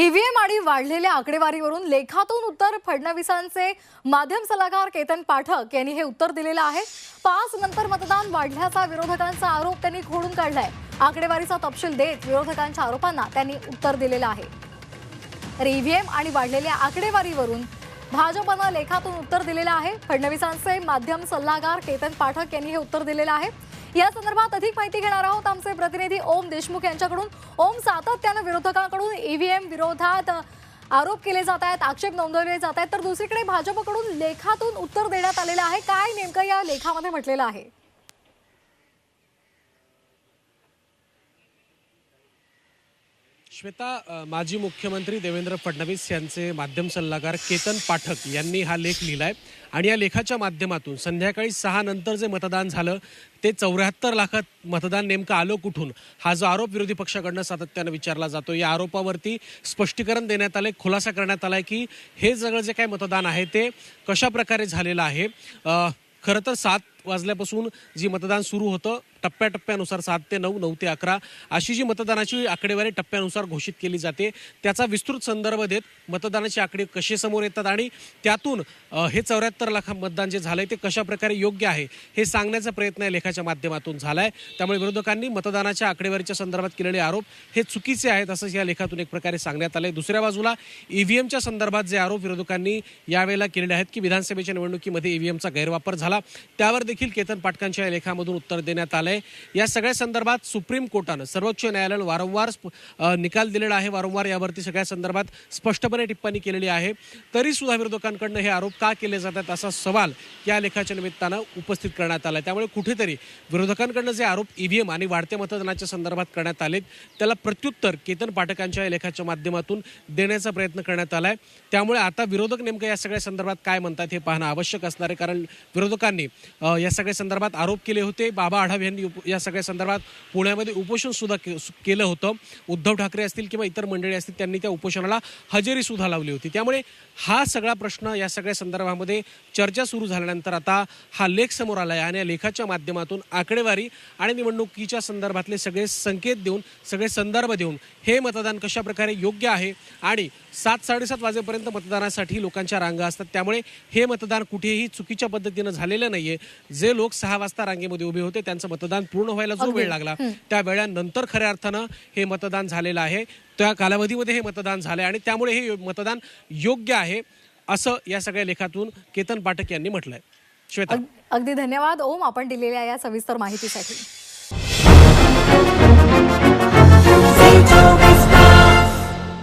EVM आणि वाढलेल्या आकडेवारीवरून लेखातून उत्तर फडणवीसांचे माध्यम सल्लागार केतन पाठक यांनी हे उत्तर दिलेलं आहे. पाच नंतर मतदान वाढल्याचा विरोधकांचा आरोप त्यांनी खोडून काढलाय. आकडेवारीचा तपशील देत विरोधकांच्या आरोपांना त्यांनी उत्तर दिलेलं आहे. तर ईव्हीएम आणि वाढलेल्या आकडेवारीवरून भाजपनं लेखातून उत्तर दिलेलं आहे. फडणवीसांचे माध्यम सल्लागार केतन पाठक यांनी हे उत्तर दिलेलं आहे. या संदर्भात अधिक माहिती घेणार आहोत आमचे प्रतिनिधी ओम देशमुख यांच्याकडून. ओम सातत्यानं विरोधकांकडून ईव्हीएम विरोधात आरोप केले जात आहेत आक्षेप नोंदवले जात आहेत. तर दुसरीकडे भाजपकडून लेखातून उत्तर देण्यात आलेलं आहे. काय नेमकं या लेखामध्ये म्हटलेलं आहे? श्वेता माजी मुख्यमंत्री देवेंद्र फडणवीस यांचे माध्यम सल्लागार केतन पाठक यांनी हा लेख लिहिलाय. आणि या लेखाच्या माध्यमातून संध्याकाळी सहा नंतर जे मतदान झालं ते चौऱ्याहत्तर लाखात मतदान नेमकं आलं कुठून? हा जो आरोप विरोधी पक्षाकडनं सातत्यानं विचारला जातो. या आरोपावरती स्पष्टीकरण देण्यात आलंय खुलासा करण्यात आलाय की हे सगळं जे काही मतदान आहे ते कशा प्रकारे झालेलं आहे? खरं तर सात वाजल्यापासून जी मतदान सुरू होतं टप्प्याटप्प्यानुसार सात ते नऊ नऊ ते अकरा अशी जी मतदानाची आकडेवारी टप्प्यानुसार घोषित केली जाते त्याचा विस्तृत संदर्भ देत मतदानाचे आकडे कसे समोर येतात आणि त्यातून हे चौऱ्याहत्तर लाख मतदान जे झालंय ते कशा प्रकारे योग्य आहे हे सांगण्याचा प्रयत्न या लेखाच्या माध्यमातून झालाय. त्यामुळे विरोधकांनी मतदानाच्या आकडेवारीच्या संदर्भात केलेले आरोप हे चुकीचे आहेत असं या लेखातून एक प्रकारे सांगण्यात आलंय. दुसऱ्या बाजूला ईव्हीएमच्या संदर्भात जे आरोप विरोधकांनी यावेळेला केलेले आहेत की विधानसभेच्या निवडणुकीमध्ये ईव्हीएमचा गैरवापर झाला त्यावर देखील केतन पाटकांच्या या लेखामधून उत्तर देण्यात आलं आलंय या सगळ्या संदर्भात सुप्रीम कोर्टानं सर्वोच्च न्यायालयानं वारंवार निकाल दिलेला आहे. वारंवार यावरती सगळ्या संदर्भात स्पष्टपणे टिप्पणी केलेली आहे. तरी सुद्धा विरोधकांकडनं हे आरोप का केले जातात असा सवाल या लेखाच्या निमित्तानं उपस्थित करण्यात आला त्यामुळे कुठेतरी विरोधकांकडनं जे आरोप ईव्हीएम आणि वाढत्या मतदानाच्या संदर्भात करण्यात आलेत त्याला प्रत्युत्तर केतन पाठकांच्या या लेखाच्या माध्यमातून देण्याचा प्रयत्न करण्यात आलाय. त्यामुळे आता विरोधक नेमकं या सगळ्या संदर्भात काय म्हणतात हे पाहणं आवश्यक असणार आहे. कारण विरोधकांनी या सगळ्या संदर्भात आरोप केले होते. बाबा आढाव यांनी उप- या सगळ्या संदर्भात पुण्यामध्ये उपोषण सुद्धा के- सु- केलं होतं. उद्धव ठाकरे असतील किंवा इतर मंडळी असतील त्यांनी त्या उपोषणाला हजेरी सुद्धा लावली होती. त्यामुळे हा सगळा प्रश्न या सगळ्या संदर्भामध्ये चर्चा सुरू झाल्यानंतर आता हा लेख समोर आला आहे आणि या लेखाच्या माध्यमातून आकडेवारी आणि निवडणुकीच्या संदर्भातले सगळे संकेत देऊन सगळे संदर्भ देऊन हे मतदान कशा प्रकारे योग्य आहे आणि सात साडेसात वाजेपर्यंत मतदानासाठी लोकांच्या रांगा असतात. त्यामुळे हे मतदान कुठेही चुकीच्या पद्धतीनं झालेलं नाहीये. जे लोक सहा वाजता रांगेमध्ये उभे होते त्यांचं मतदान पूर्ण व्हायला जो वेळ लागला त्या वेळानंतर खऱ्या अर्थानं हे मतदान झालेलं आहे. त्या कालावधीमध्ये हे मतदान झालंय आणि त्यामुळे हे मतदान योग्य आहे असं या सगळ्या लेखातून केतन पाठक यांनी म्हटलंय. श्वेता. अग- अगदी धन्यवाद. ओम आपण दिलेल्या या सविस्तर माहितीसाठी.